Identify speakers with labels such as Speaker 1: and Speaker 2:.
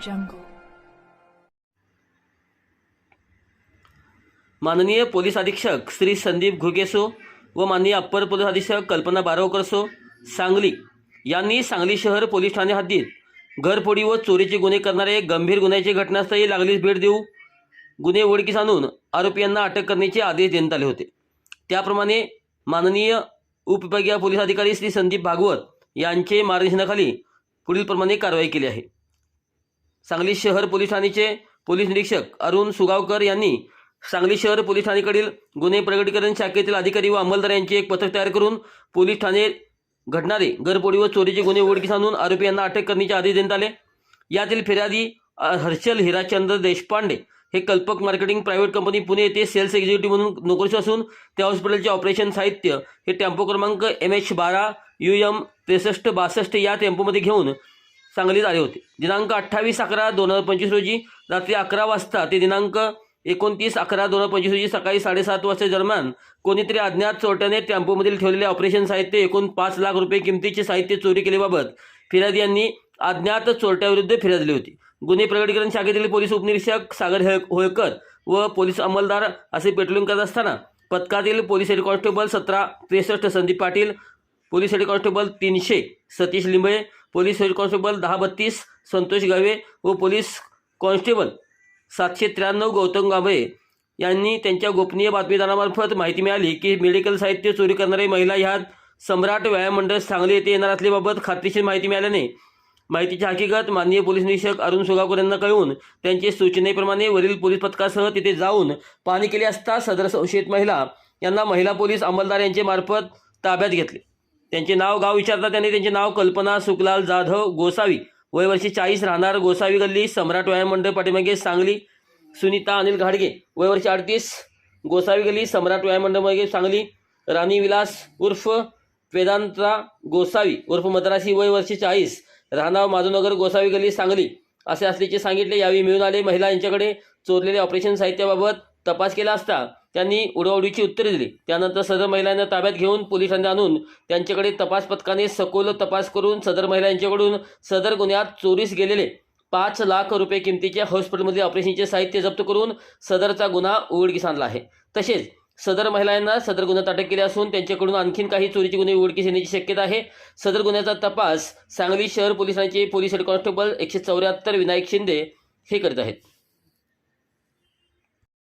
Speaker 1: jungle.
Speaker 2: माननीय police अधीक्षक श्री संदीप घुगेसो व माननीय अप्पर पोलीस अधीक्षक कल्पना बारावकरसो सांगली यांनी सांगली शहर पोलीस ठाणे हद्दीत घरफोडी व चोरीचे गुन्हे करणारे गंभीर गुन्ह्याची घटनास्थळी लागलीच भेट देऊ. गुन्हे उघडकीस आणून आरोपींना अटक करण्याचे आदेश देण्यात आले होते. त्याप्रमाणे माननीय उपविभागीय पोलीस अधिकारी श्री संदीप भागवत यांचे मार्गदर्शनाखाली पुढीलप्रमाणे कारवाई केली आहे. सांगली शहर पोलीस ठाणेचे पोलीस निरीक्षक अरुण सुगावकर यांनी सांगली शहर पोलीस ठाणेकडील गुन्हे प्रगटीकरण शाखेतील अधिकारी व अंमलदार यांचे एक पथक तयार करून पोलीस ठाणे घडणारे घरपोडी व चोरीचे गुन्हे उघडकीस आणून आरोपी यांना अटक करण्याचे आदेश देण्यात आले. यातील फिर्यादी हर्षल हिराचंद्र देशपांडे हे कल्पक मार्केटिंग प्रायव्हेट कंपनी पुणे येथे सेल्स एक्झिक्युटिव्ह म्हणून नोकरीस असून त्या हॉस्पिटलचे ऑपरेशन साहित्य हे टेम्पो क्रमांक एम एच बारा यू एम त्रेसष्ट बासष्ट या टेम्पोमध्ये घेऊन सांगलीत आले होते. दिनांक अठ्ठावीस अकरा दोन हजार पंचवीस रोजी रात्री अकरा वाजता ते दिनांक एकोणतीस अकरा दोन हजार पंचवीस रोजी सकाळी साडेसात वाजता दरम्यान कोणीतरी अज्ञात चोरट्याने टेम्पोमधील ठेवलेले ऑपरेशन साहित्य एकूण पाच लाख रुपये किमतीचे साहित्य चोरी केल्याबाबत फिर्यादी यांनी अज्ञात चोरट्याविरुद्ध फिर्याद दिली होती. गुन्हे प्रगटीकरण शाखेतील पोलीस उपनिरीक्षक सागर हे होळकर व पोलीस अंमलदार असे पेट्रोलिंग करत असताना पथकातील पोलीस हेड कॉन्स्टेबल सतरा त्रेसष्ट Sandeep Patil police head constable तीनशे Satish Limbale police head constable दहा बत्तीस संतोष गावे व पोलीस कॉन्स्टेबल सातशे त्र्याण्णव गौतम गाभे यांनी त्यांच्या गोपनीय बातमीदारामार्फत माहिती मिळाली की मेडिकल साहित्य चोरी करणारी महिला ह्यात सम्राट व्यायाम मंडळ सांगली येथे येणार असल्याबाबत खात्रीशीर माहिती मिळाल्याने माहितीची हकीकत माननीय पोलीस निरीक्षक अरुण सुगावकर यांना कळवून त्यांचे सूचनेप्रमाणे वरील पोलीस पथकासह तिथे जाऊन पाहणी केली असता सदर संशयित महिला यांना महिला पोलीस अंमलदार यांचे मार्फत ताब्यात घेतले. त्यांचे नाव गाव विचारता त्यांनी त्यांचे नाव कल्पना सुखलाल जाधव गोसावी. वय वर्षी चाळीस राहणार गोसावी गल्ली सम्राट व्यायाम मंडळ पाठीमागे सांगली सुनीता अनिल घाडगे. वय वर्षी अडतीस गोसावी गल्ली सम्राट व्यायाम मंडळ मागे सांगली राणी विलास उर्फ वेदांता गोसावी. उर्फ मद्रासी वय वर्षी चाळीस राहणार माधवनगर गोसावी गल्ली सांगली. असे असल्याचे सांगितले. यावेळी मिळून आले महिला यांच्याकडे चोरलेले ऑपरेशन साहित्याबाबत तपास केला असता त्यांनी उडवडीची उत्तरे दिली. त्यानंतर सदर महिलांना ताब्यात घेऊन पोलिसांनी आणून त्यांच्याकडे तपास पथकाने सखोल तपास करून सदर महिला यांच्याकडून सदर गुन्ह्यात चोरीस गेलेले पाच लाख रुपये किमतीच्या हॉस्पिटलमध्ये ऑपरेशनचे साहित्य जप्त करून सदरचा गुन्हा उघडकीस आणला आहे. तसेच सदर महिलांना सदर गुन्ह्यात अटक केली असून त्यांच्याकडून आणखीन काही चोरीचे गुन्हे उघडकीस येण्याची शक्यता आहे. सदर गुन्ह्याचा तपास सांगली शहर पोलिसांचे पोलीस हेड कॉन्स्टेबल एकशे चौऱ्याहत्तर विनायक शिंदे हे करीत आहेत.